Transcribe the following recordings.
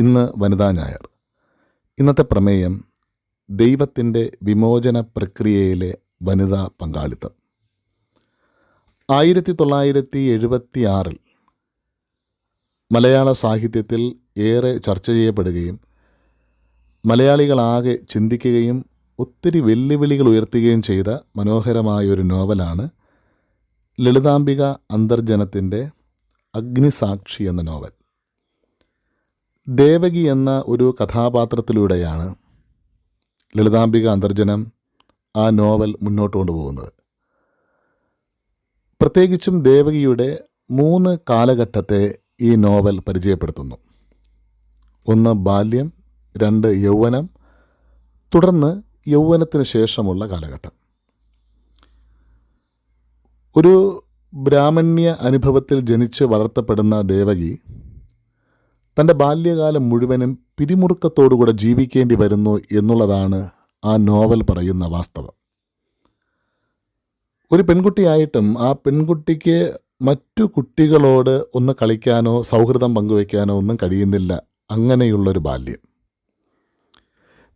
ഇന്ന് വനിതാ ഞായർ. ഇന്നത്തെ പ്രമേയം ദൈവത്തിന്റെ വിമോചന പ്രക്രിയയിലെ വനിതാ പങ്കാളിത്തം. ആയിരത്തി തൊള്ളായിരത്തി എഴുപത്തി ആറിൽ മലയാള സാഹിത്യത്തിൽ ഏറെ ചർച്ച ചെയ്യപ്പെടുകയും മലയാളികളാകെ ചിന്തിക്കുകയും ഒത്തിരി വെല്ലുവിളികൾ ഉയർത്തുകയും ചെയ്ത മനോഹരമായ ഒരു നോവലാണ് ലളിതാംബിക അന്തർജനത്തിന്റെ അഗ്നിസാക്ഷി എന്ന നോവൽ. ദേവകി എന്ന ഒരു കഥാപാത്രത്തിലൂടെയാണ് ലളിതാംബിക അന്തർജനം ആ നോവൽ മുന്നോട്ട് കൊണ്ടുപോകുന്നത്. പ്രത്യേകിച്ചും ദേവകിയുടെ മൂന്ന് കാലഘട്ടത്തെ ഈ നോവൽ പരിചയപ്പെടുത്തുന്നു. ഒന്ന് ബാല്യം രണ്ട് യൗവനം തുടർന്ന് യൗവനത്തിന് ശേഷമുള്ള കാലഘട്ടം. ഒരു ബ്രാഹ്മണ്യ അനുഭവത്തിൽ ജനിച്ച് വളർത്തപ്പെടുന്ന ദേവകി തന്റെ ബാല്യകാലം മുഴുവനും പിരിമുറുക്കത്തോടുകൂടെ ജീവിക്കേണ്ടി വരുന്നു എന്നുള്ളതാണ് ആ നോവൽ പറയുന്ന വാസ്തവം. ഒരു പെൺകുട്ടിയായിട്ടും ആ പെൺകുട്ടിക്ക് മറ്റു കുട്ടികളോട് ഒന്ന് കളിക്കാനോ സൗഹൃദം പങ്കുവയ്ക്കാനോ ഒന്നും കഴിയുന്നില്ല. അങ്ങനെയുള്ളൊരു ബാല്യം.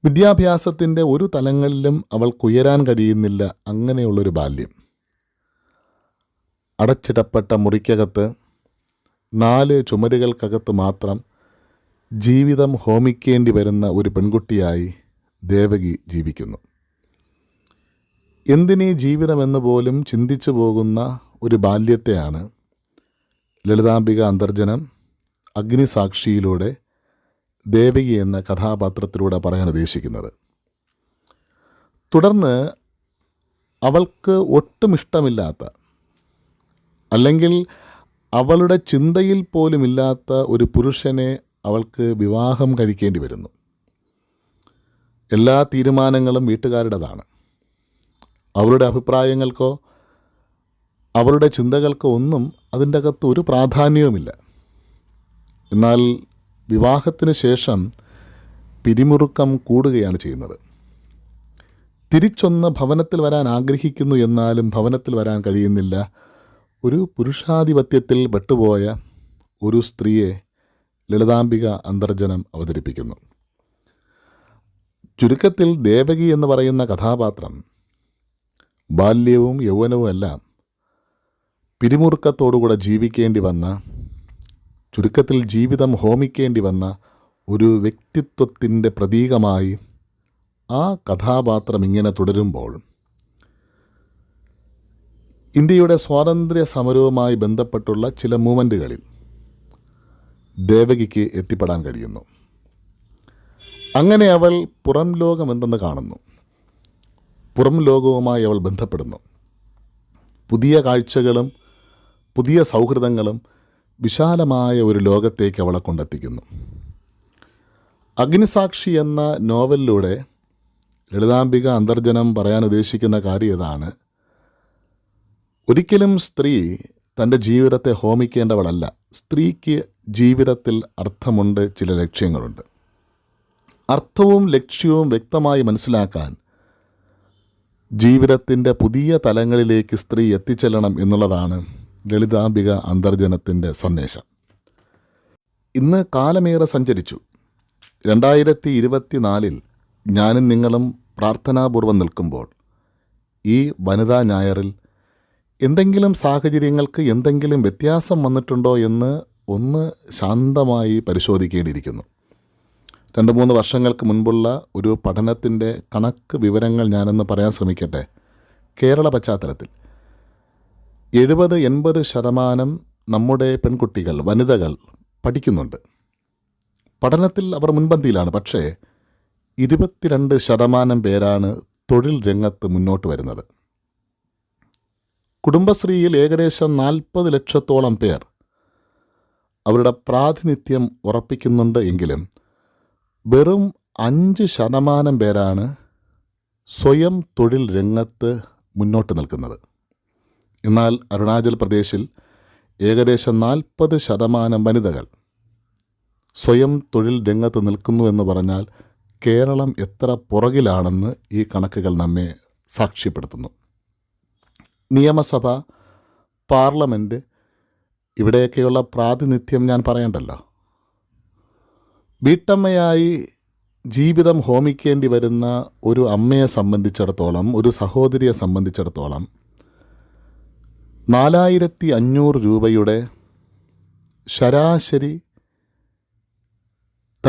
വിദ്യാഭ്യാസത്തിന്റെ ഒരു തലങ്ങളിലും അവൾക്കുയരാൻ കഴിയുന്നില്ല. അങ്ങനെയുള്ളൊരു ബാല്യം. അടച്ചിടപ്പെട്ട മുറിക്കകത്ത് നാല് ചുമരുകൾക്കകത്ത് മാത്രം ജീവിതം ഹോമിക്കേണ്ടി വരുന്ന ഒരു പെൺകുട്ടിയായി ദേവകി ജീവിക്കുന്നു. എന്തിനീ ജീവിതമെന്ന് പോലും ചിന്തിച്ചു പോകുന്ന ഒരു ബാല്യത്തെയാണ് ലളിതാംബിക അന്തർജനം അഗ്നിസാക്ഷിയിലൂടെ ദേവകി എന്ന കഥാപാത്രത്തിലൂടെ പറയാൻ ഉദ്ദേശിക്കുന്നത്. തുടർന്ന് അവൾക്ക് ഒട്ടും ഇഷ്ടമില്ലാത്ത അല്ലെങ്കിൽ അവളുടെ ചിന്തയിൽ പോലുമില്ലാത്ത ഒരു പുരുഷനെ അവൾക്ക് വിവാഹം കഴിക്കേണ്ടി വരുന്നു. എല്ലാ തീരുമാനങ്ങളും വീട്ടുകാരുടേതാണ്. അവരുടെ അഭിപ്രായങ്ങൾക്കോ അവരുടെ ചിന്തകൾക്കോ ഒന്നും അതിന്റെ അകത്ത് ഒരു പ്രാധാന്യവുമില്ല. എന്നാൽ വിവാഹത്തിന് ശേഷം പിരിമുറുക്കം കൂടുകയാണ് ചെയ്യുന്നത്. തിരിച്ചൊന്ന് ഭവനത്തിൽ വരാൻ ആഗ്രഹിക്കുന്നു എന്നാലും ഭവനത്തിൽ വരാൻ കഴിയുന്നില്ല. ഒരു പുരുഷാധിപത്യത്തിൽ പെട്ടുപോയ ഒരു സ്ത്രീയെ ലളിതാംബിക അന്തർജനം അവതരിപ്പിക്കുന്നു. ചുരുക്കത്തിൽ ദേവകി എന്ന് പറയുന്ന കഥാപാത്രം ബാല്യവും യൗവനവും എല്ലാം പിരിമുറുക്കത്തോടുകൂടെ ജീവിക്കേണ്ടി വന്ന ചുരുക്കത്തിൽ ജീവിതം ഹോമിക്കേണ്ടി വന്ന ഒരു വ്യക്തിത്വത്തിന്റെ പ്രതീകമായി ആ കഥാപാത്രം ഇങ്ങനെ തുടരുമ്പോൾ ഇന്ത്യയുടെ സ്വാതന്ത്ര്യ സമരവുമായി ബന്ധപ്പെട്ടുള്ള ചില മൂവ്മെന്റുകളിൽ ദേവകിക്ക് എത്തിപ്പെടാൻ കഴിയുന്നു. അങ്ങനെ അവൾ പുറം ലോകം എന്തെന്ന് കാണുന്നു. പുറം ലോകവുമായി അവൾ ബന്ധപ്പെടുന്നു. പുതിയ കാഴ്ചകളും പുതിയ സൗഹൃദങ്ങളും വിശാലമായ ഒരു ലോകത്തേക്ക് അവളെ കൊണ്ടെത്തിക്കുന്നു. അഗ്നിസാക്ഷി എന്ന നോവലിലൂടെ ലളിതാംബിക അന്തർജനം പറയാൻ ഉദ്ദേശിക്കുന്ന കാര്യം ഇതാണ്. ഒരിക്കലും സ്ത്രീ തന്റെ ജീവിതത്തെ ഹോമിക്കേണ്ടവളല്ല. സ്ത്രീക്ക് ജീവിതത്തിൽ അർത്ഥമുണ്ട് ചില ലക്ഷ്യങ്ങളുണ്ട്. അർത്ഥവും ലക്ഷ്യവും വ്യക്തമായി മനസ്സിലാക്കാൻ ജീവിതത്തിന്റെ പുതിയ തലങ്ങളിലേക്ക് സ്ത്രീ എത്തിച്ചെല്ലണം എന്നുള്ളതാണ് ലളിതാംബിക അന്തർജനത്തിന്റെ സന്ദേശം. ഇന്ന് കാലമേറെ സഞ്ചരിച്ചു. രണ്ടായിരത്തി ഇരുപത്തിനാലിൽ ഞാനും നിങ്ങളും പ്രാർത്ഥനാപൂർവം നിൽക്കുമ്പോൾ ഈ വനിതാ ഞായറിൽ എന്തെങ്കിലും സാഹചര്യങ്ങൾക്ക് എന്തെങ്കിലും വ്യത്യാസം വന്നിട്ടുണ്ടോ എന്ന് ഒന്ന് ശാന്തമായി പരിശോധിക്കേണ്ടിയിരിക്കുന്നു. രണ്ട് മൂന്ന് വർഷങ്ങൾക്ക് മുൻപുള്ള ഒരു പഠനത്തിന്റെ കണക്ക് വിവരങ്ങൾ ഞാനൊന്ന് പറയാൻ ശ്രമിക്കട്ടെ. കേരള പശ്ചാത്തലത്തിൽ എഴുപത് എൺപത് ശതമാനം നമ്മുടെ പെൺകുട്ടികൾ വനിതകൾ പഠിക്കുന്നുണ്ട്. പഠനത്തിൽ അവർ മുൻപന്തിയിലാണ് പക്ഷേ ഇരുപത്തിരണ്ട് ശതമാനം പേരാണ് തൊഴിൽ രംഗത്ത് മുന്നോട്ട് വരുന്നത്. കുടുംബശ്രീയിൽ ഏകദേശം നാൽപ്പത് ലക്ഷത്തോളം പേർ അവരുടെ പ്രാതിനിധ്യം ഉറപ്പിക്കുന്നുണ്ട് എങ്കിലും വെറും അഞ്ച് ശതമാനം പേരാണ് സ്വയം തൊഴിൽ രംഗത്ത് മുന്നോട്ട് നിൽക്കുന്നത്. എന്നാൽ അരുണാചൽ പ്രദേശിൽ ഏകദേശം നാൽപ്പത് ശതമാനം വനിതകൾ സ്വയം തൊഴിൽ രംഗത്ത് നിൽക്കുന്നു എന്ന് പറഞ്ഞാൽ കേരളം എത്ര പുറകിലാണെന്ന് ഈ കണക്കുകൾ നമ്മെ സാക്ഷ്യപ്പെടുത്തുന്നു. നിയമസഭ പാർലമെന്റ് ഇവിടെയൊക്കെയുള്ള പ്രാതിനിധ്യം ഞാൻ പറയണ്ടല്ലോ. വീട്ടമ്മയായി ജീവിതം ഹോമിക്കേണ്ടി വരുന്ന ഒരു അമ്മയെ സംബന്ധിച്ചിടത്തോളം ഒരു സഹോദരിയെ സംബന്ധിച്ചിടത്തോളം നാലായിരത്തി അഞ്ഞൂറ് രൂപയുടെ ശരാശരി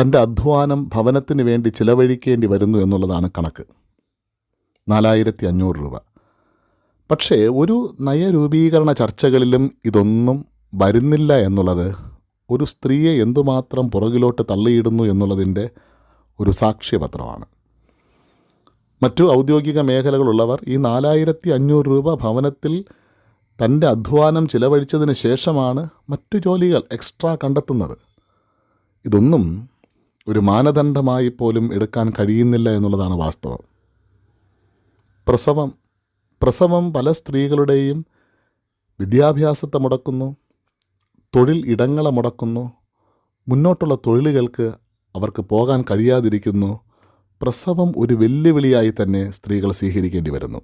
തന്റെ അധ്വാനം ഭവനത്തിന് വേണ്ടി ചിലവഴിക്കേണ്ടി വരുന്നു എന്നുള്ളതാണ് കണക്ക്. നാലായിരത്തി അഞ്ഞൂറ് രൂപ. പക്ഷേ ഒരു നയരൂപീകരണ ചർച്ചകളിലും ഇതൊന്നും വരുന്നില്ല എന്നുള്ളത് ഒരു സ്ത്രീയെ എന്തുമാത്രം പുറകിലോട്ട് തള്ളിയിടുന്നു എന്നുള്ളതിന്റെ ഒരു സാക്ഷ്യപത്രമാണ്. മറ്റു ഔദ്യോഗിക മേഖലകളുള്ളവർ ഈ നാലായിരത്തി അഞ്ഞൂറ് രൂപ ഭവനത്തിൽ തന്റെ അധ്വാനം ചിലവഴിച്ചതിന് ശേഷമാണ് മറ്റു ജോലികൾ എക്സ്ട്രാ കണ്ടെത്തുന്നത്. ഇതൊന്നും ഒരു മാനദണ്ഡമായി പോലും എടുക്കാൻ കഴിയുന്നില്ല എന്നുള്ളതാണ് വാസ്തവം. പ്രസവം പ്രസവം പല സ്ത്രീകളുടെയും വിദ്യാഭ്യാസത്തെ മുടക്കുന്നു തൊഴിൽ ഇടങ്ങളെ മുടക്കുന്നു മുന്നോട്ടുള്ള തൊഴിലുകൾക്ക് അവർക്ക് പോകാൻ കഴിയാതിരിക്കുന്നു. പ്രസവം ഒരു വെല്ലുവിളിയായി തന്നെ സ്ത്രീകൾ സ്വീകരിക്കേണ്ടി വരുന്നു.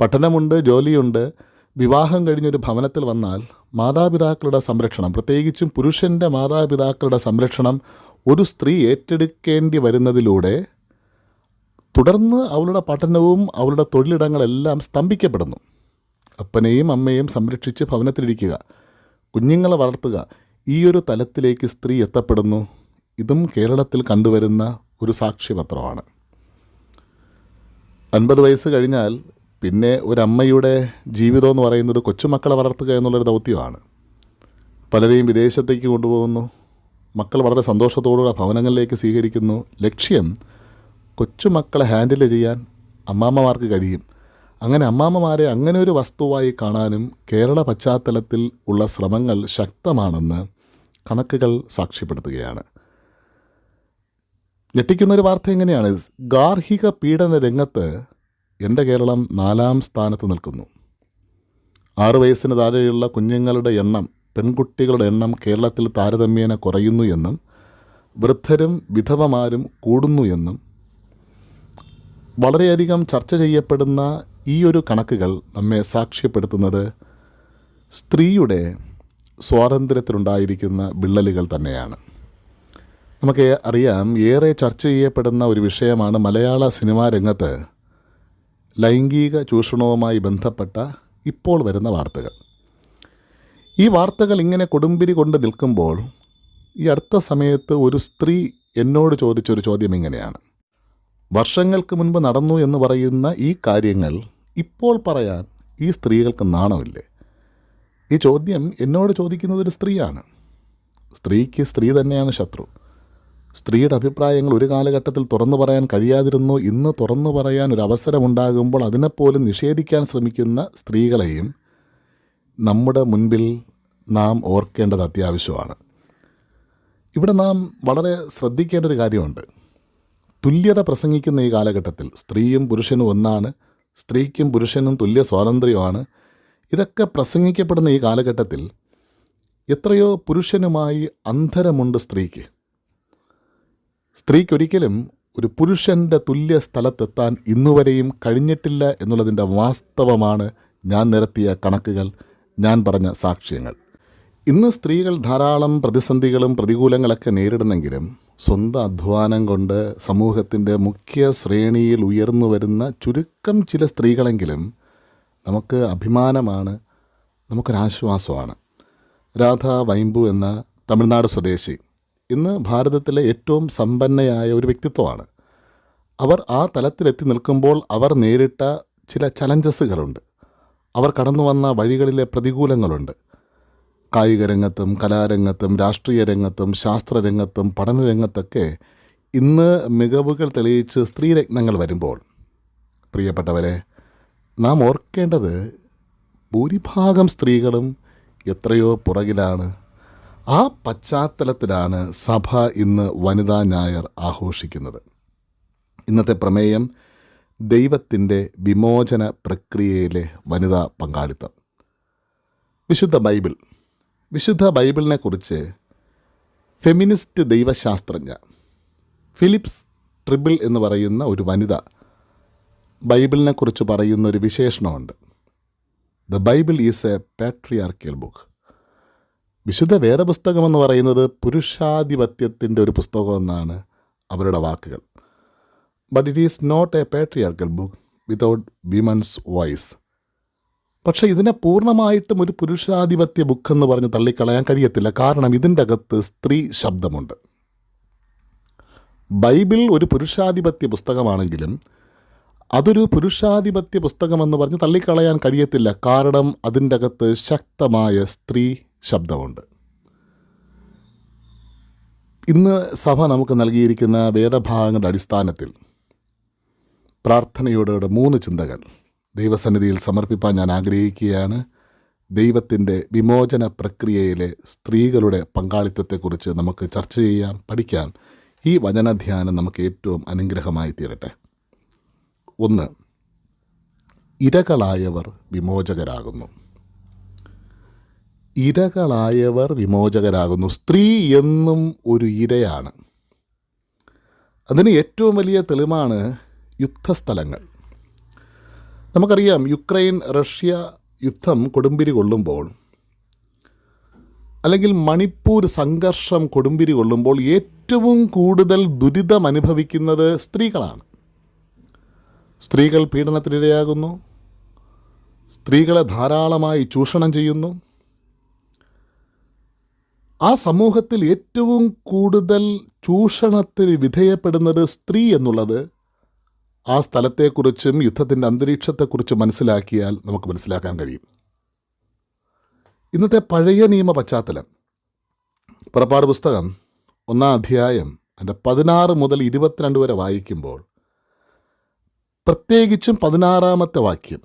പഠനമുണ്ട് ജോലിയുണ്ട്. വിവാഹം കഴിഞ്ഞൊരു ഭവനത്തിൽ വന്നാൽ മാതാപിതാക്കളുടെ സംരക്ഷണം പ്രത്യേകിച്ചും പുരുഷന്റെ മാതാപിതാക്കളുടെ സംരക്ഷണം ഒരു സ്ത്രീ ഏറ്റെടുക്കേണ്ടി വരുന്നതിലൂടെ തുടർന്ന് അവളുടെ പഠനവും അവളുടെ തൊഴിലിടങ്ങളെല്ലാം സ്തംഭിക്കപ്പെടുന്നു. അപ്പനെയും അമ്മയും സംരക്ഷിച്ച് ഭവനത്തിലിരിക്കുക. കുഞ്ഞുങ്ങളെ വളർത്തുക. ഈ ഒരു തലത്തിലേക്ക് സ്ത്രീ എത്തപ്പെടുന്നു. ഇതും കേരളത്തിൽ കണ്ടുവരുന്ന ഒരു സാക്ഷ്യപത്രമാണ്. അൻപത് വയസ്സ് കഴിഞ്ഞാൽ പിന്നെ ഒരമ്മയുടെ ജീവിതം എന്ന് പറയുന്നത് കൊച്ചുമക്കളെ വളർത്തുക എന്നുള്ളൊരു ദൗത്യമാണ്. പലരെയും വിദേശത്തേക്ക് കൊണ്ടുപോകുന്നു. മക്കൾ വളരെ സന്തോഷത്തോടുകൂടെ ഭവനങ്ങളിലേക്ക് സ്വീകരിക്കുന്നു. ലക്ഷ്യം കൊച്ചുമക്കളെ ഹാൻഡിൽ ചെയ്യാൻ അമ്മാമ്മമാർക്ക് കഴിയും. അങ്ങനെ അമ്മാമ്മമാരെ അങ്ങനെ ഒരു വസ്തുവായി കാണാനും കേരള പശ്ചാത്തലത്തിൽ ഉള്ള ശ്രമങ്ങൾ ശക്തമാണെന്ന് കണക്കുകൾ സാക്ഷ്യപ്പെടുത്തുകയാണ്. ഞെട്ടിക്കുന്നൊരു വാർത്ത എങ്ങനെയാണ്? ഗാർഹിക പീഡന രംഗത്ത് എന്റെ കേരളം നാലാം സ്ഥാനത്ത് നിൽക്കുന്നു. ആറു വയസ്സിന് താഴെയുള്ള കുഞ്ഞുങ്ങളുടെ എണ്ണം പെൺകുട്ടികളുടെ എണ്ണം കേരളത്തിൽ താരതമ്യേന കുറയുന്നു എന്നും വൃദ്ധരും വിധവമാരും കൂടുന്നു എന്നും വളരെയധികം ചർച്ച ചെയ്യപ്പെടുന്ന ഈ ഒരു കണക്കുകൾ നമ്മെ സാക്ഷ്യപ്പെടുത്തുന്നത് സ്ത്രീയുടെ സ്വാതന്ത്ര്യത്തിലുണ്ടായിരിക്കുന്ന വിള്ളലുകൾ തന്നെയാണ്. നമുക്ക് അറിയാം ഏറെ ചർച്ച ചെയ്യപ്പെടുന്ന ഒരു വിഷയമാണ് മലയാള സിനിമാ രംഗത്ത് ലൈംഗിക ചൂഷണവുമായി ബന്ധപ്പെട്ട ഇപ്പോൾ വരുന്ന വാർത്തകൾ. ഈ വാർത്തകൾ ഇങ്ങനെ കൊടുമ്പിരി കൊണ്ട് നിൽക്കുമ്പോൾ ഈ അടുത്ത സമയത്ത് ഒരു സ്ത്രീ എന്നോട് ചോദിച്ചൊരു ചോദ്യം ഇങ്ങനെയാണ്. വർഷങ്ങൾക്ക് മുൻപ് നടന്നു എന്ന് പറയുന്ന ഈ കാര്യങ്ങൾ ഇപ്പോൾ പറയാൻ ഈ സ്ത്രീകൾക്ക് നാണമില്ലേ? ഈ ചോദ്യം എന്നോട് ചോദിക്കുന്നത് ഒരു സ്ത്രീയാണ്. സ്ത്രീക്ക് സ്ത്രീ തന്നെയാണ് ശത്രു. സ്ത്രീയുടെ അഭിപ്രായങ്ങൾ ഒരു കാലഘട്ടത്തിൽ തുറന്നു പറയാൻ കഴിയാതിരുന്നു ഇന്ന് തുറന്നു പറയാൻ ഒരു അവസരമുണ്ടാകുമ്പോൾ അതിനെപ്പോലും നിഷേധിക്കാൻ ശ്രമിക്കുന്ന സ്ത്രീകളെയും നമ്മുടെ മുൻപിൽ നാം ഓർക്കേണ്ടത് അത്യാവശ്യമാണ്. ഇവിടെ നാം വളരെ ശ്രദ്ധിക്കേണ്ട ഒരു കാര്യമുണ്ട്. തുല്യത പ്രസംഗിക്കുന്ന ഈ കാലഘട്ടത്തിൽ സ്ത്രീയും പുരുഷനും ഒന്നാണ് സ്ത്രീക്കും പുരുഷനും തുല്യ സ്വാതന്ത്ര്യമാണ്. ഇതൊക്കെ പ്രസംഗിക്കപ്പെടുന്ന ഈ കാലഘട്ടത്തിൽ എത്രയോ പുരുഷനുമായി അന്തരമുണ്ട് സ്ത്രീക്ക്. സ്ത്രീക്കൊരിക്കലും ഒരു പുരുഷന്റെ തുല്യ സ്ഥലത്തെത്താൻ ഇന്നുവരെയും കഴിഞ്ഞിട്ടില്ല എന്നുള്ളതിന്റെ വാസ്തവമാണ് ഞാൻ നിരത്തിയ കണക്കുകൾ ഞാൻ പറഞ്ഞ സാക്ഷ്യങ്ങൾ. ഇന്ന് സ്ത്രീകൾ ധാരാളം പ്രതിസന്ധികളും പ്രതികൂലങ്ങളൊക്കെ നേരിടുന്നെങ്കിലും സ്വന്തം അധ്വാനം കൊണ്ട് സമൂഹത്തിന്റെ മുഖ്യ ശ്രേണിയിൽ ഉയർന്നു വരുന്ന ചുരുക്കം ചില സ്ത്രീകളെങ്കിലും നമുക്ക് അഭിമാനമാണ് നമുക്കൊരാശ്വാസമാണ്. രാധ വൈമ്പു എന്ന തമിഴ്നാട് സ്വദേശി ഇന്ന് ഭാരതത്തിലെ ഏറ്റവും സമ്പന്നയായ ഒരു വ്യക്തിത്വമാണ്. അവർ ആ തലത്തിലെത്തി നിൽക്കുമ്പോൾ അവർ നേരിട്ട ചില ചലഞ്ചസുകളുണ്ട് അവർ കടന്നു വന്ന വഴികളിലെ പ്രതികൂലങ്ങളുണ്ട്. കായിക രംഗത്തും കലാരംഗത്തും രാഷ്ട്രീയ രംഗത്തും ശാസ്ത്രരംഗത്തും പഠനരംഗത്തൊക്കെ ഇന്ന് മികവുകൾ തെളിയിച്ച് സ്ത്രീരത്നങ്ങൾ വരുമ്പോൾ. പ്രിയപ്പെട്ടവരെ നാം ഓർക്കേണ്ടത് ഭൂരിഭാഗം സ്ത്രീകളും എത്രയോ പുറകിലാണ്. ആ പശ്ചാത്തലത്തിലാണ് സഭ ഇന്ന് വനിതാ ഞായർ ആഘോഷിക്കുന്നത്. ഇന്നത്തെ പ്രമേയം ദൈവത്തിന്റെ വിമോചന പ്രക്രിയയിലെ വനിതാ പങ്കാളിത്തം. വിശുദ്ധ ബൈബിൾ വിശുദ്ധ ബൈബിളിനെക്കുറിച്ച് ഫെമിനിസ്റ്റ് ദൈവശാസ്ത്രജ്ഞ ഫിലിപ്സ് ട്രിബിൾ എന്ന് പറയുന്ന ഒരു വനിത ബൈബിളിനെക്കുറിച്ച് പറയുന്ന ഒരു വിശേഷണമുണ്ട്. The Bible is a patriarchal book. വിശുദ്ധ വേദപുസ്തകമെന്ന് പറയുന്നത് പുരുഷാധിപത്യത്തിന്റെ ഒരു പുസ്തകമെന്നാണ് അവരുടെ വാക്കുകൾ. But it is not a patriarchal book without women's voice പക്ഷേ ഇതിനെ പൂർണമായിട്ടും ഒരു പുരുഷാധിപത്യ ബുക്ക് എന്ന് പറഞ്ഞ് തള്ളിക്കളയാൻ കഴിയത്തില്ല. കാരണം ഇതിന്റെ അകത്ത് സ്ത്രീ ശബ്ദമുണ്ട്. ബൈബിൾ ഒരു പുരുഷാധിപത്യ പുസ്തകമാണെങ്കിലും അതൊരു പുരുഷാധിപത്യ പുസ്തകമെന്ന് പറഞ്ഞ് തള്ളിക്കളയാൻ കഴിയത്തില്ല. കാരണം അതിന്റെ അകത്ത് ശക്തമായ സ്ത്രീ ശബ്ദമുണ്ട്. ഇന്ന് സഭ നമുക്ക് നൽകിയിരിക്കുന്ന വേദഭാഗങ്ങളുടെ അടിസ്ഥാനത്തിൽ പ്രാർത്ഥനയോടെ മൂന്ന് ചിന്തകൾ. ദൈവസന്നിധിയിൽ സമർപ്പിപ്പാൻ ഞാൻ ആഗ്രഹിക്കുകയാണ്. ദൈവത്തിന്റെ വിമോചന പ്രക്രിയയിലെ സ്ത്രീകളുടെ പങ്കാളിത്തത്തെക്കുറിച്ച് നമുക്ക് ചർച്ച ചെയ്യാം പഠിക്കാം. ഈ വചനധ്യാനം നമുക്ക് ഏറ്റവും അനുഗ്രഹമായി തീരട്ടെ. ഒന്ന് ഇരകളായവർ വിമോചകരാകുന്നു. ഇരകളായവർ വിമോചകരാകുന്നു. സ്ത്രീ എന്നും ഒരു ഇരയാണ്. അതിന് ഏറ്റവും വലിയ തെളിവാണ് യുദ്ധസ്ഥലങ്ങൾ. നമുക്കറിയാം യുക്രൈൻ റഷ്യ യുദ്ധം കൊടുമ്പിരി കൊള്ളുമ്പോൾ അല്ലെങ്കിൽ മണിപ്പൂർ സംഘർഷം കൊടുമ്പിരി കൊള്ളുമ്പോൾ ഏറ്റവും കൂടുതൽ ദുരിതം അനുഭവിക്കുന്നത് സ്ത്രീകളാണ്. സ്ത്രീകൾ പീഡനത്തിനിരയാകുന്നു. സ്ത്രീകളെ ധാരാളമായി ചൂഷണം ചെയ്യുന്നു. ആ സമൂഹത്തിൽ ഏറ്റവും കൂടുതൽ ചൂഷണത്തിന് വിധേയപ്പെടുന്നത് സ്ത്രീ എന്നുള്ളത് ആ സ്ഥലത്തെക്കുറിച്ചും യുദ്ധത്തിന്റെ അന്തരീക്ഷത്തെക്കുറിച്ചും മനസ്സിലാക്കിയാൽ നമുക്ക് മനസ്സിലാക്കാൻ കഴിയും. ഇന്നത്തെ പഴയ നിയമ പശ്ചാത്തലം. പുറപ്പാട് പുസ്തകം ഒന്നാം അധ്യായം അതിന്റെ പതിനാറ് മുതൽ ഇരുപത്തിരണ്ട് വരെ വായിക്കുമ്പോൾ പ്രത്യേകിച്ചും പതിനാറാമത്തെ വാക്യം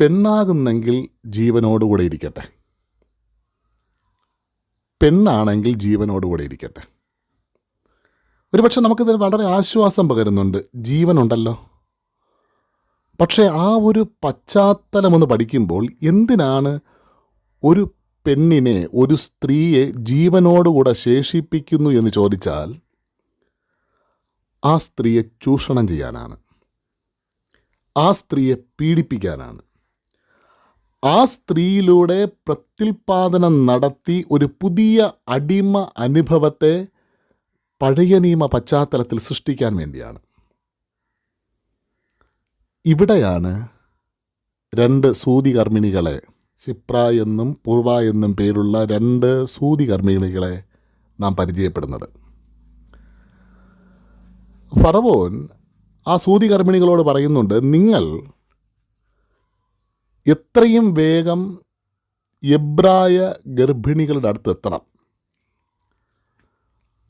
പെണ്ണാകുന്നെങ്കിൽ ജീവനോടുകൂടെ ഇരിക്കട്ടെ. പെണ്ണാണെങ്കിൽ ജീവനോടുകൂടെ ഇരിക്കട്ടെ. ഒരുപക്ഷെ നമുക്കിതിൽ വളരെ ആശ്വാസം പകരുന്നുണ്ട്. ജീവനുണ്ടല്ലോ. പക്ഷേ ആ ഒരു പശ്ചാത്തലമൊന്ന് പഠിക്കുമ്പോൾ എന്തിനാണ് ഒരു പെണ്ണിനെ ഒരു സ്ത്രീയെ ജീവനോടുകൂടെ ശേഷിപ്പിക്കുന്നു എന്ന് ചോദിച്ചാൽ ആ സ്ത്രീയെ ചൂഷണം ചെയ്യാനാണ്. ആ സ്ത്രീയെ പീഡിപ്പിക്കാനാണ്. ആ സ്ത്രീയിലൂടെ പ്രത്യുൽപാദനം നടത്തി ഒരു പുതിയ അടിമ അനുഭവത്തെ പഴയ നിയമ പശ്ചാത്തലത്തിൽ സൃഷ്ടിക്കാൻ വേണ്ടിയാണ്. ഇവിടെയാണ് രണ്ട് സൂതികർമ്മിണികളെ ക്ഷിപ്ര എന്നും പൂർവ എന്നും പേരുള്ള രണ്ട് സൂതികർമ്മിണികളെ നാം പരിചയപ്പെടുന്നത്. ഫറവോൻ ആ സൂതികർമ്മിണികളോട് പറയുന്നുണ്ട് നിങ്ങൾ എത്രയും വേഗം എബ്രായ ഗർഭിണികളുടെ അടുത്ത് എത്തണം.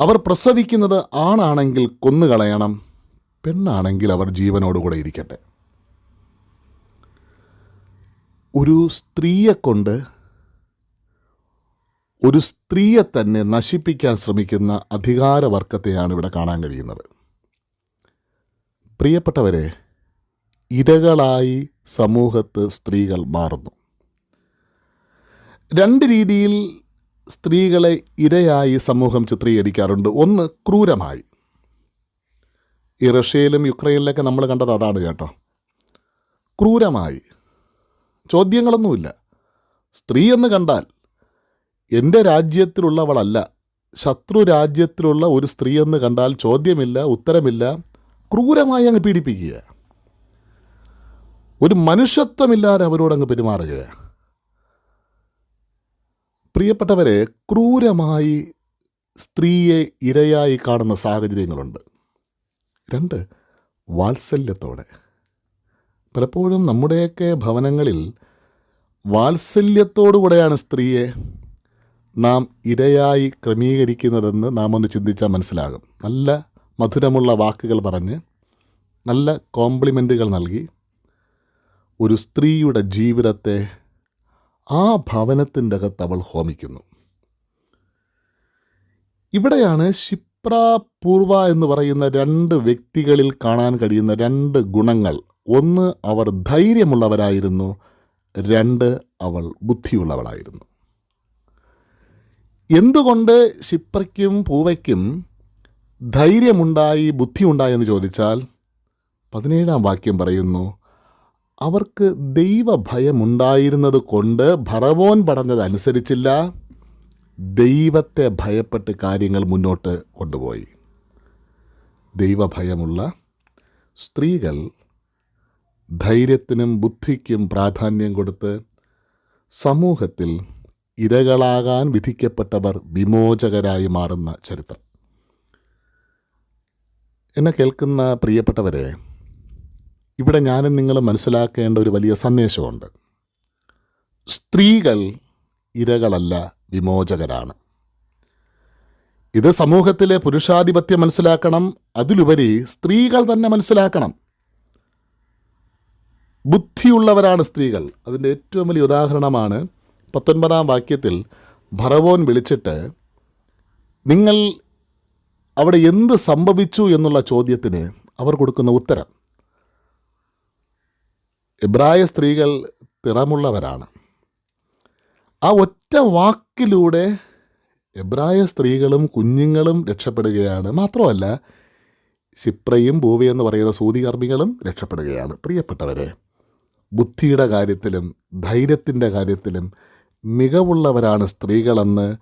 അവർ പ്രസവിക്കുന്നത് ആണാണെങ്കിൽ കൊന്നുകളയണം പെണ്ണാണെങ്കിൽ അവർ ജീവനോടുകൂടെ ഇരിക്കട്ടെ. ഒരു സ്ത്രീയെ കൊണ്ട് ഒരു സ്ത്രീയെ തന്നെ നശിപ്പിക്കാൻ ശ്രമിക്കുന്ന അധികാരവർഗത്തെയാണ് ഇവിടെ കാണാൻ കഴിയുന്നത്. പ്രിയപ്പെട്ടവരെ ഇരകളായി സമൂഹത്ത് സ്ത്രീകൾ മാറുന്നു. രണ്ട് രീതിയിൽ സ്ത്രീകളെ ഇരയായി സമൂഹം ചിത്രീകരിക്കാറുണ്ട്. ഒന്ന് ക്രൂരമായി. ഈ റഷ്യയിലും യുക്രൈനിലൊക്കെ നമ്മൾ കണ്ടത് അതാണ് കേട്ടോ. ക്രൂരമായി. ചോദ്യങ്ങളൊന്നുമില്ല. സ്ത്രീ എന്ന് കണ്ടാൽ എന്റെ രാജ്യത്തിലുള്ളവളല്ല ശത്രു രാജ്യത്തിലുള്ള ഒരു സ്ത്രീ എന്ന് കണ്ടാൽ ചോദ്യമില്ല ഉത്തരമില്ല ക്രൂരമായി അങ്ങ് പീഡിപ്പിക്കുക. ഒരു മനുഷ്യത്വമില്ലാതെ അവരോടങ്ങ് പെരുമാറുകയാണ് പെരുമാറുക. പ്രിയപ്പെട്ടവരെ ക്രൂരമായി സ്ത്രീയെ ഇരയായി കാണുന്ന സാഹചര്യങ്ങളുണ്ട്. രണ്ട് വാത്സല്യത്തോടെ. പലപ്പോഴും നമ്മുടെയൊക്കെ ഭവനങ്ങളിൽ വാത്സല്യത്തോടുകൂടെയാണ് സ്ത്രീയെ നാം ഇരയായി ക്രമീകരിക്കുന്നതെന്ന് നാം ഒന്ന് ചിന്തിച്ചാൽ മനസ്സിലാകും. നല്ല മധുരമുള്ള വാക്കുകൾ പറഞ്ഞ് നല്ല കോംപ്ലിമെന്റുകൾ നൽകി ഒരു സ്ത്രീയുടെ ജീവിതത്തെ ആ ഭവനത്തിന്റെ അകത്ത് അവൾ ഹോമിക്കുന്നു. ഇവിടെയാണ് ക്ഷിപ്ര പൂർവ എന്ന് പറയുന്ന രണ്ട് വ്യക്തികളിൽ കാണാൻ കഴിയുന്ന രണ്ട് ഗുണങ്ങൾ. ഒന്ന് അവർ ധൈര്യമുള്ളവരായിരുന്നു രണ്ട് അവൾ ബുദ്ധിയുള്ളവളായിരുന്നു. എന്തുകൊണ്ട് ക്ഷിപ്രയ്ക്കും പൂവയ്ക്കും ധൈര്യമുണ്ടായി ബുദ്ധിയുണ്ടായി എന്ന് ചോദിച്ചാൽ പതിനേഴാം വാക്യം പറയുന്നു അവർക്ക് ദൈവഭയമുണ്ടായിരുന്നത് കൊണ്ട് ഭറവോൻ പറഞ്ഞതനുസരിച്ചില്ല. ദൈവത്തെ ഭയപ്പെട്ട് കാര്യങ്ങൾ മുന്നോട്ട് കൊണ്ടുപോയി. ദൈവഭയമുള്ള സ്ത്രീകൾ ധൈര്യത്തിനും ബുദ്ധിക്കും പ്രാധാന്യം കൊടുത്ത് സമൂഹത്തിൽ ഇരകളാകാൻ വിധിക്കപ്പെട്ടവർ വിമോചകരായി മാറുന്ന ചരിത്രം. എന്നെ കേൾക്കുന്ന പ്രിയപ്പെട്ടവരെ ഇവിടെ ഞാനും നിങ്ങൾ മനസ്സിലാക്കേണ്ട ഒരു വലിയ സന്ദേശമുണ്ട്. സ്ത്രീകൾ ഇരകളല്ല വിമോചകരാണ്. ഇത് സമൂഹത്തിലെ പുരുഷാധിപത്യം മനസ്സിലാക്കണം അതിലുപരി സ്ത്രീകൾ തന്നെ മനസ്സിലാക്കണം. ബുദ്ധിയുള്ളവരാണ് സ്ത്രീകൾ. അതിന്റെ ഏറ്റവും വലിയ ഉദാഹരണമാണ് പത്തൊൻപതാം വാക്യത്തിൽ ഭറവോൻ വിളിച്ചിട്ട് നിങ്ങൾ അവിടെ എന്ത് സംഭവിച്ചു എന്നുള്ള ചോദ്യത്തിന് അവർ കൊടുക്കുന്ന ഉത്തരം. എബ്രായ സ്ത്രീകൾ തിറമുള്ളവരാണ്. ആ ഒറ്റ വാക്കിലൂടെ എബ്രായ സ്ത്രീകളും കുഞ്ഞുങ്ങളും രക്ഷപ്പെടുകയാണ്. മാത്രമല്ല ശിപ്രയും ഭൂവി എന്ന് പറയുന്ന സൂതികർമ്മികളും രക്ഷപ്പെടുകയാണ്. പ്രിയപ്പെട്ടവരെ ബുദ്ധിയുടെ കാര്യത്തിലും ധൈര്യത്തിന്റെ കാര്യത്തിലും മികവുള്ളവരാണ് സ്ത്രീകളെന്ന്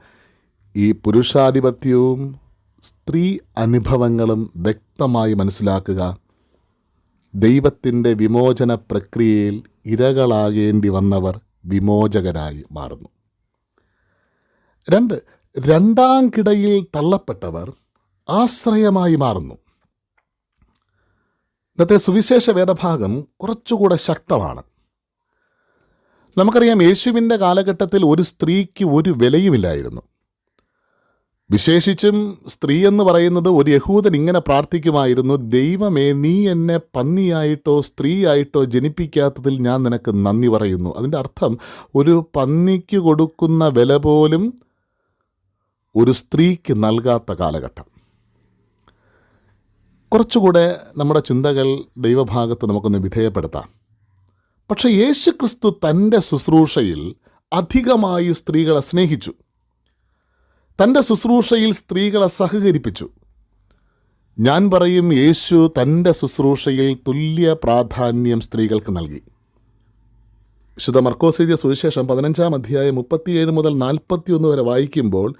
ഈ പുരുഷാധിപത്യവും സ്ത്രീ അനുഭവങ്ങളും വ്യക്തമായി മനസ്സിലാക്കുക ദൈവത്തിന്റെ വിമോചന പ്രക്രിയയിൽ ഇരകളാകേണ്ടി വന്നവർ വിമോചകരായി മാറുന്നു. രണ്ട് രണ്ടാം കിടയിൽ തള്ളപ്പെട്ടവർ ആശ്രയമായി മാറുന്നു. ഇന്നത്തെ സുവിശേഷ വേദഭാഗം കുറച്ചുകൂടെ ശക്തമാണ്. നമുക്കറിയാം യേശുവിന്റെ കാലഘട്ടത്തിൽ ഒരു സ്ത്രീക്ക് ഒരു വിലയുമില്ലായിരുന്നു. വിശേഷിച്ചും സ്ത്രീ എന്ന് പറയുന്നത് ഒരു യഹൂദൻ ഇങ്ങനെ പ്രാർത്ഥിക്കുമായിരുന്നു ദൈവമേ നീ എന്നെ പന്നിയായിട്ടോ സ്ത്രീയായിട്ടോ ജനിപ്പിക്കാത്തതിൽ ഞാൻ നിനക്ക് നന്ദി പറയുന്നു. അതിന്റെ അർത്ഥം ഒരു പന്നിക്ക് കൊടുക്കുന്ന വില പോലും ഒരു സ്ത്രീക്ക് നൽകാത്ത കാലഘട്ടം. കുറച്ചുകൂടെ നമ്മുടെ ചിന്തകൾ ദൈവഭാഗത്ത് നമുക്കൊന്ന് വിധേയപ്പെടുത്താം. പക്ഷേ യേശു ക്രിസ്തു തന്റെ ശുശ്രൂഷയിൽ അധികമായി സ്ത്രീകളെ സ്നേഹിച്ചു. തന്റെ ശുശ്രൂഷയിൽ സ്ത്രീകളെ സഹകരിപ്പിച്ചു. ഞാൻ പറയും യേശു തന്റെ ശുശ്രൂഷയിൽ തുല്യ പ്രാധാന്യം സ്ത്രീകൾക്ക് നൽകി. വിശുദ്ധ മർക്കോസ് എഴുതിയ സുവിശേഷം പതിനഞ്ചാം അധ്യായം മുപ്പത്തിയേഴ് മുതൽ നാൽപ്പത്തിയൊന്ന് വരെ വായിക്കുമ്പോൾ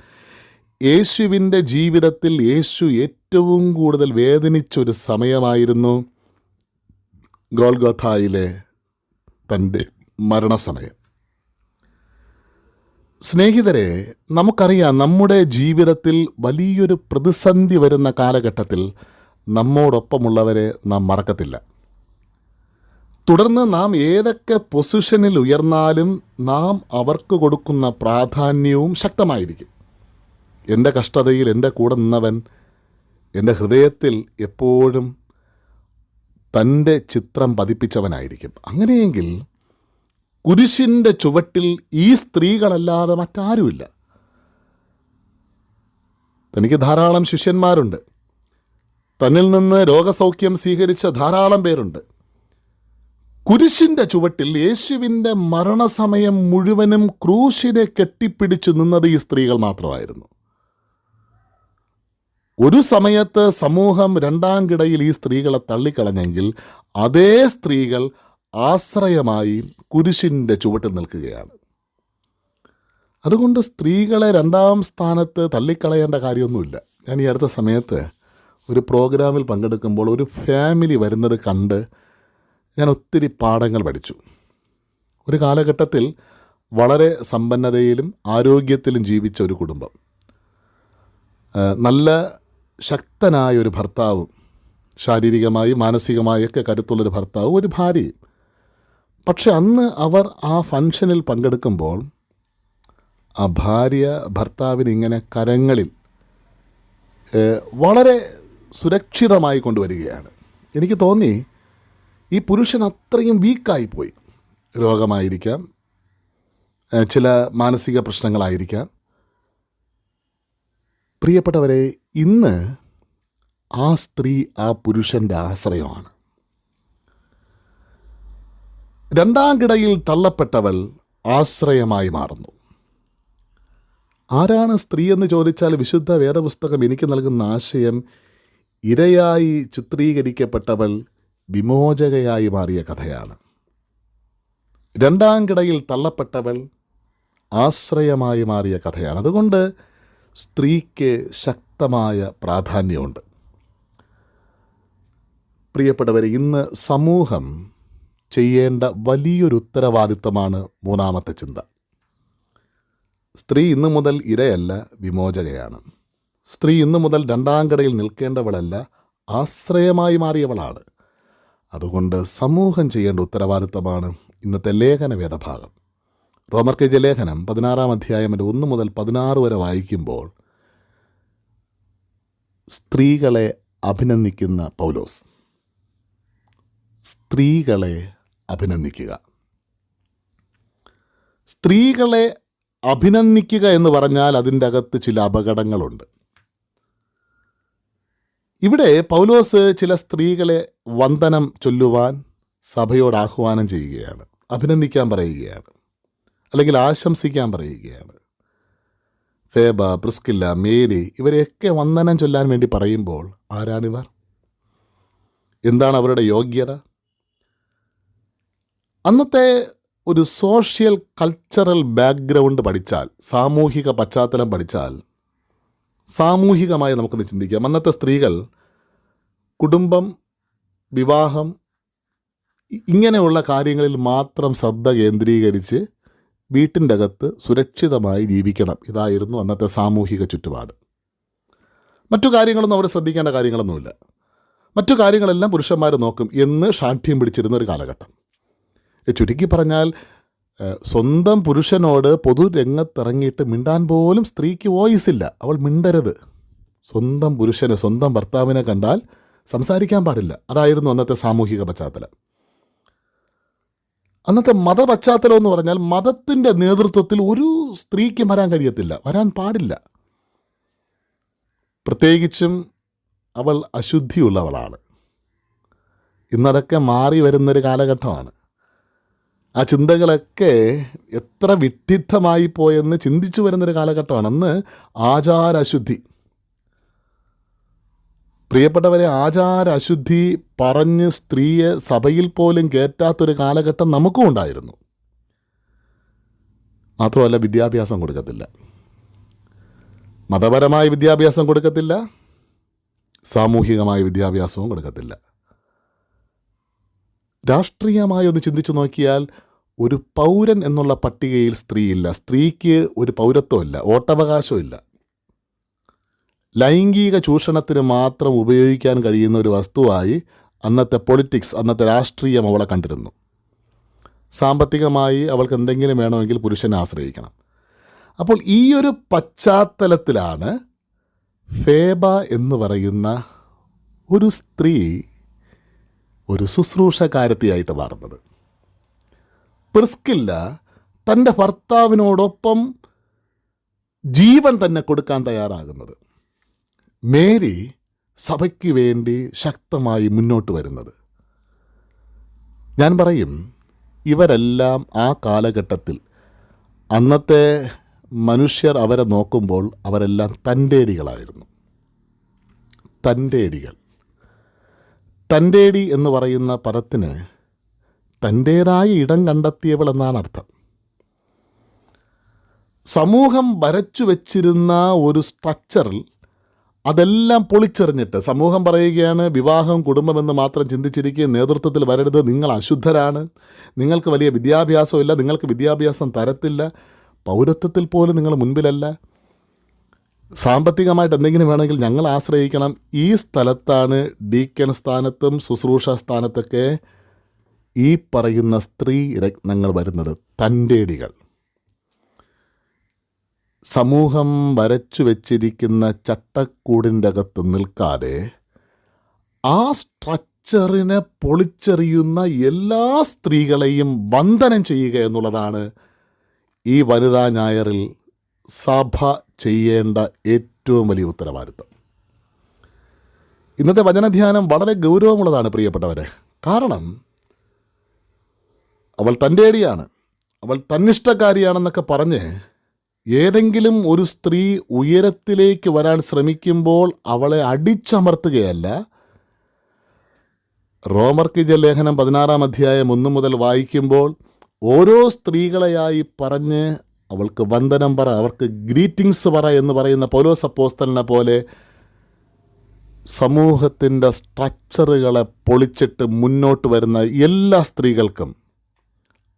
യേശുവിന്റെ ജീവിതത്തിൽ യേശു ഏറ്റവും കൂടുതൽ വേദനിച്ചൊരു സമയമായിരുന്നു ഗോൾഗോഥായിലെ തന്റെ മരണസമയം. സ്നേഹിതരെ നമുക്കറിയാം നമ്മുടെ ജീവിതത്തിൽ വലിയൊരു പ്രതിസന്ധി വരുന്ന കാലഘട്ടത്തിൽ നമ്മോടൊപ്പമുള്ളവരെ നാം മറക്കത്തില്ല. തുടർന്ന് നാം ഏതൊക്കെ പൊസിഷനിൽ ഉയർന്നാലും നാം അവർക്ക് കൊടുക്കുന്ന പ്രാധാന്യവും ശക്തമായിരിക്കും. എന്റെ കഷ്ടതയിൽ എന്റെ കൂടെ നിന്നവൻ എന്റെ ഹൃദയത്തിൽ എപ്പോഴും തന്റെ ചിത്രം പതിപ്പിച്ചവനായിരിക്കും. അങ്ങനെയെങ്കിൽ കുരിശിന്റെ ചുവട്ടിൽ ഈ സ്ത്രീകളല്ലാതെ മറ്റാരുമില്ല. തനിക്ക് ധാരാളം ശിഷ്യന്മാരുണ്ട്. തന്നിൽ നിന്ന് രോഗസൗഖ്യം സ്വീകരിച്ച ധാരാളം പേരുണ്ട്. കുരിശിന്റെ ചുവട്ടിൽ യേശുവിന്റെ മരണസമയം മുഴുവനും ക്രൂശിനെ കെട്ടിപ്പിടിച്ചു നിന്നത് ഈ സ്ത്രീകൾ മാത്രമായിരുന്നു. ഒരു സമയത്ത് സമൂഹം രണ്ടാം കിടയിൽ ഈ സ്ത്രീകളെ തള്ളിക്കളഞ്ഞെങ്കിൽ അതേ സ്ത്രീകൾ ആശ്രയമായി കുരിശിന്റെ ചുവട്ടിൽ നിൽക്കുകയാണ്. അതുകൊണ്ട് സ്ത്രീകളെ രണ്ടാം സ്ഥാനത്ത് തള്ളിക്കളയേണ്ട കാര്യമൊന്നുമില്ല. ഞാൻ ഈ അടുത്ത സമയത്ത് ഒരു പ്രോഗ്രാമിൽ പങ്കെടുക്കുമ്പോൾ ഒരു ഫാമിലി വരുന്നത് കണ്ട് ഞാൻ ഒത്തിരി പാഠങ്ങൾ പഠിച്ചു. ഒരു കാലഘട്ടത്തിൽ വളരെ സമ്പന്നതയിലും ആരോഗ്യത്തിലും ജീവിച്ച ഒരു കുടുംബം. നല്ല ശക്തനായ ഒരു ഭർത്താവും ശാരീരികമായി മാനസികമായൊക്കെ കരുത്തുള്ളൊരു ഭർത്താവും ഒരു ഭാര്യയും. പക്ഷെ അന്ന് അവർ ആ ഫങ്ഷനിൽ പങ്കെടുക്കുമ്പോൾ ആ ഭാര്യ ഭർത്താവിന് ഇങ്ങനെ കരങ്ങളിൽ വളരെ സുരക്ഷിതമായി കൊണ്ടുവരികയാണ്. എനിക്ക് തോന്നി ഈ പുരുഷൻ അത്രയും വീക്കായിപ്പോയി രോഗമായിരിക്കാം ചില മാനസിക പ്രശ്നങ്ങളായിരിക്കാം. പ്രിയപ്പെട്ടവരെ ഇന്ന് ആ സ്ത്രീ ആ പുരുഷന്റെ ആശ്രയമാണ്. രണ്ടാം കിടയിൽ തള്ളപ്പെട്ടവൾ ആശ്രയമായി മാറുന്നു. ആരാണ് സ്ത്രീ എന്ന് ചോദിച്ചാൽ വിശുദ്ധ വേദപുസ്തകം എനിക്ക് നൽകുന്ന ആശയം ഇരയായി ചിത്രീകരിക്കപ്പെട്ടവൾ വിമോചകയായി മാറിയ കഥയാണ്. രണ്ടാം കിടയിൽ തള്ളപ്പെട്ടവൾ ആശ്രയമായി മാറിയ കഥയാണ്. അതുകൊണ്ട് സ്ത്രീക്ക് ശക്തമായ പ്രാധാന്യമുണ്ട്. പ്രിയപ്പെട്ടവരെ ഇന്ന് സമൂഹം ചെയ്യേണ്ട വലിയൊരു ഉത്തരവാദിത്തമാണ് മൂന്നാമത്തെ ചിന്ത. സ്ത്രീ ഇന്നു മുതൽ ഇരയല്ല വിമോചകയാണ്. സ്ത്രീ ഇന്നു മുതൽ രണ്ടാം കടയിൽ നിൽക്കേണ്ടവളല്ല ആശ്രയമായി മാറിയവളാണ്. അതുകൊണ്ട് സമൂഹം ചെയ്യേണ്ട ഉത്തരവാദിത്തമാണ് ഇന്നത്തെ ലേഖന വേദഭാഗം. റോമർ കെ ലേഖനം പതിനാറാം അധ്യായം എന്റെ ഒന്ന് മുതൽ പതിനാറ് വരെ വായിക്കുമ്പോൾ സ്ത്രീകളെ അഭിനന്ദിക്കുന്ന പൗലോസ്. സ്ത്രീകളെ അഭിനന്ദിക്കുക. സ്ത്രീകളെ അഭിനന്ദിക്കുക എന്ന് പറഞ്ഞാൽ അതിന്റെ അകത്ത് ചില അപകടങ്ങളുണ്ട്. ഇവിടെ പൗലോസ് ചില സ്ത്രീകളെ വന്ദനം ചൊല്ലുവാൻ സഭയോട് ആഹ്വാനം ചെയ്യുകയാണ്. അഭിനന്ദിക്കാൻ പറയുകയാണ്. അല്ലെങ്കിൽ ആശംസിക്കാൻ പറയുകയാണ്. ഫേബ പ്രിസ്കില്ല മേരി ഇവരെയൊക്കെ വന്ദനം ചൊല്ലാൻ വേണ്ടി പറയുമ്പോൾ ആരാണിവർ? എന്താണ് അവരുടെ യോഗ്യത? അന്നത്തെ ഒരു സോഷ്യൽ കൾച്ചറൽ ബാക്ക്ഗ്രൗണ്ട് പഠിച്ചാൽ സാമൂഹിക പശ്ചാത്തലം പഠിച്ചാൽ സാമൂഹികമായി നമുക്കൊന്ന് ചിന്തിക്കാം. അന്നത്തെ സ്ത്രീകൾ കുടുംബം വിവാഹം ഇങ്ങനെയുള്ള കാര്യങ്ങളിൽ മാത്രം ശ്രദ്ധ കേന്ദ്രീകരിച്ച് വീട്ടിന്റെ അകത്ത് സുരക്ഷിതമായി ജീവിക്കണം. ഇതായിരുന്നു അന്നത്തെ സാമൂഹിക ചുറ്റുപാട്. മറ്റു കാര്യങ്ങളൊന്നും അവർ ശ്രദ്ധിക്കേണ്ട കാര്യങ്ങളൊന്നുമില്ല. മറ്റു കാര്യങ്ങളെല്ലാം പുരുഷന്മാർ നോക്കും എന്ന് ഷാഠ്യം പിടിച്ചിരുന്ന ഒരു കാലഘട്ടം. ചുരുക്കി പറഞ്ഞാൽ സ്വന്തം പുരുഷനോട് പൊതുരംഗത്തിറങ്ങിയിട്ട് മിണ്ടാൻ പോലും സ്ത്രീക്ക് വോയിസ് ഇല്ല. അവൾ മിണ്ടരുത്. സ്വന്തം പുരുഷനെ സ്വന്തം ഭർത്താവിനെ കണ്ടാൽ സംസാരിക്കാൻ പാടില്ല. അതായിരുന്നു അന്നത്തെ സാമൂഹിക പശ്ചാത്തലം. അന്നത്തെ മത പശ്ചാത്തലം എന്ന് പറഞ്ഞാൽ മതത്തിന്റെ നേതൃത്വത്തിൽ ഒരു സ്ത്രീക്കും വരാൻ കഴിയത്തില്ല. വരാൻ പാടില്ല. പ്രത്യേകിച്ചും അവൾ അശുദ്ധിയുള്ളവളാണ്. ഇന്നതൊക്കെ മാറി വരുന്നൊരു കാലഘട്ടമാണ്. ആ ചിന്തകളൊക്കെ എത്ര വിഡ്ഢിത്തമായി പോയെന്ന് ചിന്തിച്ചു വരുന്നൊരു കാലഘട്ടമാണ്. അന്ന് ആചാര അശുദ്ധി പ്രിയപ്പെട്ടവരെ ആചാര അശുദ്ധി പറഞ്ഞ് സ്ത്രീയെ സഭയിൽ പോലും കയറ്റാത്തൊരു കാലഘട്ടം നമുക്കും ഉണ്ടായിരുന്നു. മാത്രമല്ല വിദ്യാഭ്യാസം കൊടുക്കത്തില്ല. മതപരമായ വിദ്യാഭ്യാസം കൊടുക്കത്തില്ല. സാമൂഹികമായ വിദ്യാഭ്യാസവും കൊടുക്കത്തില്ല. രാഷ്ട്രീയമായി ഒന്ന് ചിന്തിച്ചു നോക്കിയാൽ ഒരു പൗരൻ എന്നുള്ള പട്ടികയിൽ സ്ത്രീയില്ല. സ്ത്രീക്ക് ഒരു പൗരത്വമില്ല വോട്ടവകാശമില്ല ലൈംഗിക ചൂഷണത്തിന് മാത്രം ഉപയോഗിക്കാൻ കഴിയുന്ന ഒരു വസ്തുവായി അന്നത്തെ പൊളിറ്റിക്സ് അന്നത്തെ രാഷ്ട്രീയം അവളെ കണ്ടിരുന്നു. സാമ്പത്തികമായി അവൾക്ക് എന്തെങ്കിലും വേണമെങ്കിൽ പുരുഷനെ ആശ്രയിക്കണം. അപ്പോൾ ഈ ഒരു പശ്ചാത്തലത്തിലാണ് ഫേബ എന്ന് പറയുന്ന ഒരു സ്ത്രീ ഒരു ശുശ്രൂഷകാരത്തിയായിട്ട് മാറുന്നത്. പ്രിസ്കില്ല തന്റെ ഭർത്താവിനോടൊപ്പം ജീവൻ തന്നെ കൊടുക്കാൻ തയ്യാറാകുന്നത്. മേരി സഭയ്ക്ക് വേണ്ടി ശക്തമായി മുന്നോട്ട് വരുന്നത്. ഞാൻ പറയും ഇവരെല്ലാം ആ കാലഘട്ടത്തിൽ അന്നത്തെ മനുഷ്യർ അവരെ നോക്കുമ്പോൾ അവരെല്ലാം തന്റേടികളായിരുന്നു. തന്റേടികൾ. തന്റേടി എന്ന് പറയുന്ന പദത്തിന് തന്റേതായ ഇടം കണ്ടെത്തിയവൾ എന്നാണ് അർത്ഥം. സമൂഹം വരച്ചു വച്ചിരുന്ന ഒരു സ്ട്രക്ചറിൽ അതെല്ലാം പൊളിച്ചെറിഞ്ഞിട്ട് സമൂഹം പറയുകയാണ് വിവാഹം കുടുംബം എന്ന് മാത്രം ചിന്തിച്ചിരിക്കുക നേതൃത്വത്തിൽ വരരുത് നിങ്ങൾ അശുദ്ധരാണ് നിങ്ങൾക്ക് വലിയ വിദ്യാഭ്യാസമില്ല നിങ്ങൾക്ക് വിദ്യാഭ്യാസം തരത്തില്ല പൗരത്വത്തിൽ പോലും നിങ്ങൾ മുൻപിലല്ല സാമ്പത്തികമായിട്ട് എന്തെങ്കിലും വേണമെങ്കിൽ ഞങ്ങൾ ആശ്രയിക്കണം. ഈ സ്ഥലത്താണ് ഡീക്കൻ സ്ഥാനത്തും ശുശ്രൂഷ സ്ഥാനത്തൊക്കെ ഈ പറയുന്ന സ്ത്രീ രത്നങ്ങൾ വരുന്നത്. തന്റേടികൾ സമൂഹം വരച്ചു വച്ചിരിക്കുന്ന ചട്ടക്കൂടിന്റെ അകത്ത് നിൽക്കാതെ ആ സ്ട്രക്ചറിനെ പൊളിച്ചെറിയുന്ന എല്ലാ സ്ത്രീകളെയും വന്ദനം ചെയ്യുക എന്നുള്ളതാണ് ഈ വനിതാ ഞായറിൽ സഭ ചെയ്യേണ്ട ഏറ്റവും വലിയ ഉത്തരവാദിത്വം. ഇന്നത്തെ വചനധ്യാനം വളരെ ഗൗരവമുള്ളതാണ് പ്രിയപ്പെട്ടവരെ. കാരണം അവൾ തന്റെ അടിയാണ്. അവൾ തന്നിഷ്ടക്കാരിയാണെന്നൊക്കെ പറഞ്ഞ് ഏതെങ്കിലും ഒരു സ്ത്രീ ഉയരത്തിലേക്ക് വരാൻ ശ്രമിക്കുമ്പോൾ അവളെ അടിച്ചമർത്തുകയല്ല. റോമർക്കിജ ലേഖനം പതിനാറാം അധ്യായം ഒന്നു മുതൽ വായിക്കുമ്പോൾ ഓരോ സ്ത്രീകളെയായി പറഞ്ഞ് അവൾക്ക് വന്ദനം പറ അവർക്ക് ഗ്രീറ്റിംഗ്സ് പറ എന്ന് പറയുന്ന പൗലോസ് അപ്പോസ്തലിനെ പോലെ സമൂഹത്തിന്റെ സ്ട്രക്ചറുകളെ പൊളിച്ചിട്ട് മുന്നോട്ട് വരുന്ന എല്ലാ സ്ത്രീകൾക്കും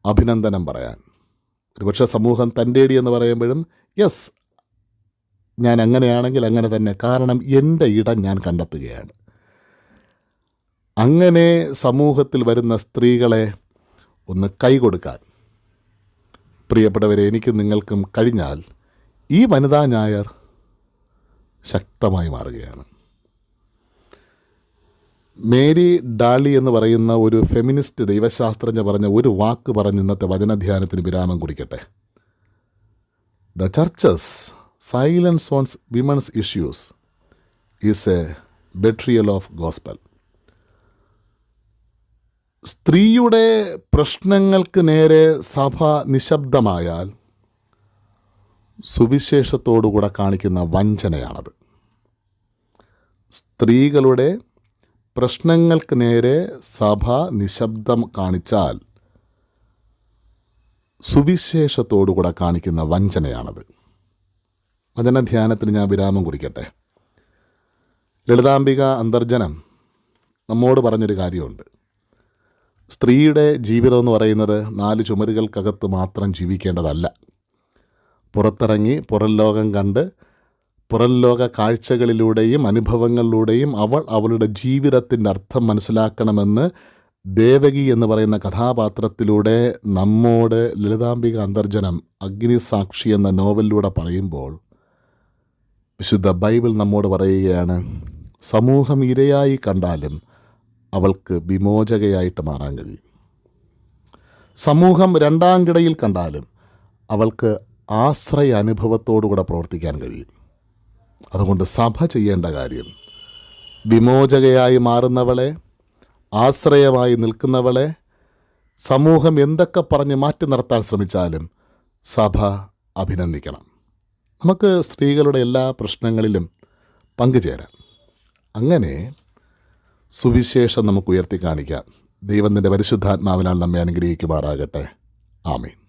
അഭിനന്ദനം പറയാൻ. ഒരുപക്ഷെ സമൂഹം തന്റെടി എന്ന് പറയുമ്പോഴും യെസ് ഞാൻ അങ്ങനെയാണെങ്കിൽ അങ്ങനെ തന്നെ കാരണം എന്റെ ഇടം ഞാൻ കണ്ടെത്തുകയാണ്. അങ്ങനെ സമൂഹത്തിൽ വരുന്ന സ്ത്രീകളെ ഒന്ന് കൈകൊടുക്കാൻ പ്രിയപ്പെട്ടവരെ എനിക്ക് നിങ്ങൾക്കും കഴിഞ്ഞാൽ ഈ വനിതാ ഞായർ ശക്തമായി മാറുകയാണ്. മേരി ഡാലി എന്ന് പറയുന്ന ഒരു ഫെമിനിസ്റ്റ് ദൈവശാസ്ത്രജ്ഞ പറഞ്ഞ ഒരു വാക്ക് പറഞ്ഞ് ഇന്നത്തെ വചനധ്യാനത്തിന് വിരാമം കുറിക്കട്ടെ. The church's silence on women's issues is a betrayal of gospel സ്ത്രീയുടെ പ്രശ്നങ്ങൾക്ക് നേരെ സഭ നിശബ്ദമായാൽ സുവിശേഷത്തോടുകൂടെ കാണിക്കുന്ന വഞ്ചനയാണത്. സ്ത്രീകളുടെ പ്രശ്നങ്ങൾക്ക് നേരെ സഭ നിശബ്ദം കാണിച്ചാൽ സുവിശേഷത്തോടുകൂടെ കാണിക്കുന്ന വഞ്ചനയാണത്. വചനധ്യാനത്തിന് ഞാൻ വിരാമം കുറിക്കട്ടെ. ലളിതാംബിക അന്തർജനം നമ്മോട് പറഞ്ഞൊരു കാര്യമുണ്ട്. സ്ത്രീയുടെ ജീവിതം എന്ന് പറയുന്നത് നാല് ചുമരുകൾക്കകത്ത് മാത്രം ജീവിക്കേണ്ടതല്ല. പുറത്തിറങ്ങി പുറം ലോകം കണ്ട് പുറം ലോക കാഴ്ചകളിലൂടെയും അനുഭവങ്ങളിലൂടെയും അവൾ അവളുടെ ജീവിതത്തിന്റെ അർത്ഥം മനസ്സിലാക്കണമെന്ന് ദേവകി എന്ന് പറയുന്ന കഥാപാത്രത്തിലൂടെ നമ്മോട് ലളിതാംബിക അന്തർജനം അഗ്നിസാക്ഷി എന്ന നോവലിലൂടെ പറയുമ്പോൾ വിശുദ്ധ ബൈബിൾ നമ്മോട് പറയുകയാണ് സമൂഹം ഇരയായി കണ്ടാലും അവൾക്ക് വിമോചകയായിട്ട് മാറാൻ കഴിയും. സമൂഹം രണ്ടാം കിടയിൽ കണ്ടാലും അവൾക്ക് ആശ്രയ അനുഭവത്തോടുകൂടെ പ്രവർത്തിക്കാൻ കഴിയും. അതുകൊണ്ട് സഭ ചെയ്യേണ്ട കാര്യം വിമോചകയായി മാറുന്നവളെ ആശ്രയമായി നിൽക്കുന്നവളെ സമൂഹം എന്തൊക്കെ പറഞ്ഞ് മാറ്റി നിർത്താൻ ശ്രമിച്ചാലും സഭ അഭിനന്ദിക്കണം. നമുക്ക് സ്ത്രീകളുടെ എല്ലാ പ്രശ്നങ്ങളിലും പങ്കുചേരാം. അങ്ങനെ സുവിശേഷം നമുക്ക് ഉയർത്തി കാണിക്കാം ദൈവത്തിന്റെ പരിശുദ്ധാത്മാവിനാൽ നമ്മെ അനുഗ്രഹിക്കുമാറാകട്ടെ. ആമീൻ.